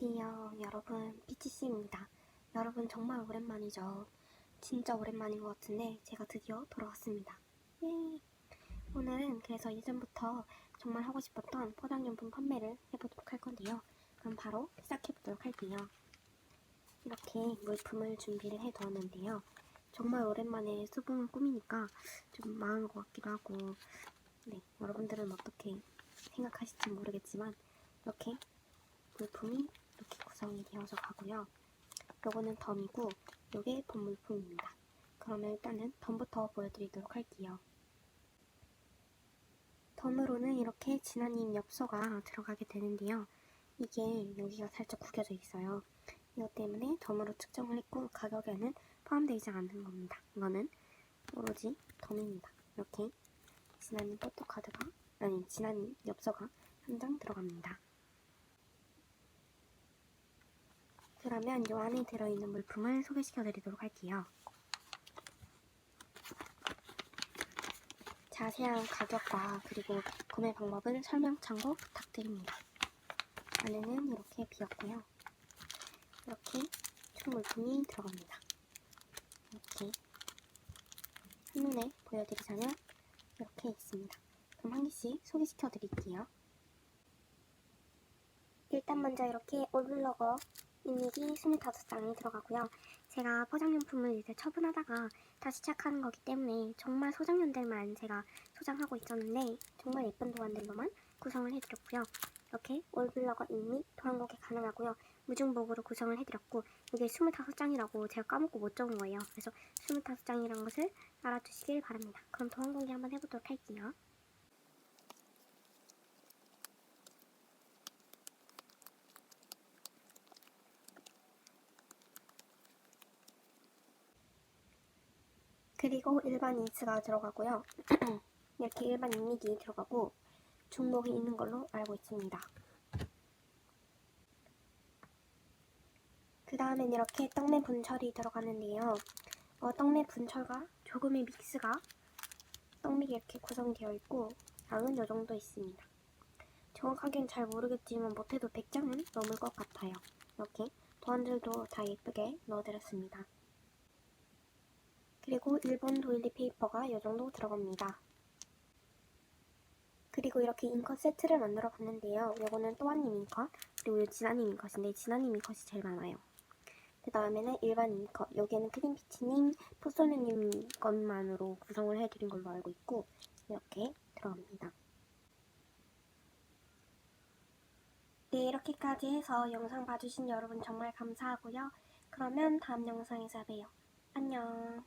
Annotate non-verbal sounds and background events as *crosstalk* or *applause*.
안녕하세요. 여러분, 피치씨입니다. 여러분, 정말 오랜만이죠. 진짜 오랜만인 것 같은데, 제가 드디어 돌아왔습니다. 예. 오늘은 그래서 예전부터 정말 하고 싶었던 포장용품 판매를 해보도록 할 건데요. 그럼 바로 시작해보도록 할게요. 이렇게 물품을 준비를 해두었는데요. 정말 오랜만에 수분을 꾸미니까 좀 망한 것 같기도 하고, 네, 여러분들은 어떻게 생각하실지 모르겠지만, 이렇게 물품이 이렇게 구성이 되어서 가고요. 요거는 덤이고 요게 본물품입니다. 그러면 일단은 덤부터 보여드리도록 할게요. 덤으로는 이렇게 진아님 엽서가 들어가게 되는데요. 이게 여기가 살짝 구겨져 있어요. 이것 때문에 덤으로 측정을 했고 가격에는 포함되지 않는 겁니다. 이거는 오로지 덤입니다. 이렇게 진아님 포토카드가 아니 진아님 엽서가 한 장 들어갑니다. 그러면 이 안에 들어있는 물품을 소개시켜 드리도록 할게요. 자세한 가격과 그리고 구매 방법은 설명 참고 부탁드립니다. 안에는 이렇게 비었고요. 이렇게 총 물품이 들어갑니다. 이렇게 한눈에 보여드리자면 이렇게 있습니다. 그럼 한 개씩 소개시켜 드릴게요. 일단 먼저 이렇게 올블러거 인닉이 25장이 들어가고요. 제가 포장용품을 이제 처분하다가 다시 시작하는 거기 때문에 정말 소장용들만 제가 소장하고 있었는데 정말 예쁜 도안들로만 구성을 해드렸고요. 이렇게 올블러거 인닉 도안곡에 가능하고요. 무중복으로 구성을 해드렸고 이게 25장이라고 제가 까먹고 못 적은 거예요. 그래서 25장이라는 것을 알아주시길 바랍니다. 그럼 도안 공개 한번 해보도록 할게요. 그리고 일반 인스가 들어가고요. *clears throat* 이렇게 일반 인닉이 들어가고 중복이 있는 걸로 알고 있습니다. 그 다음엔 이렇게 떡매 분철이 들어가는데요. 어, 떡매 분철과 조금의 믹스가 떡맥이 이렇게 구성되어 있고 양은 이 정도 있습니다. 정확하게는 잘 모르겠지만 못해도 100장은 넘을 것 같아요. 이렇게 도안들도 다 예쁘게 넣어드렸습니다. 그리고 일본 도일리 페이퍼가 이 정도 들어갑니다. 그리고 이렇게 잉컷 세트를 만들어 봤는데요. 이거는 또한님 잉컷, 그리고 이 진아님 잉컷인데 진아님 잉컷이 제일 많아요. 그 다음에는 일반 잉컷, 여기에는 크림피치님, 포소네님 것만으로 구성을 해드린 걸로 알고 있고 이렇게 들어갑니다. 네, 이렇게까지 해서 영상 봐주신 여러분 정말 감사하고요. 그러면 다음 영상에서 봬요. 안녕.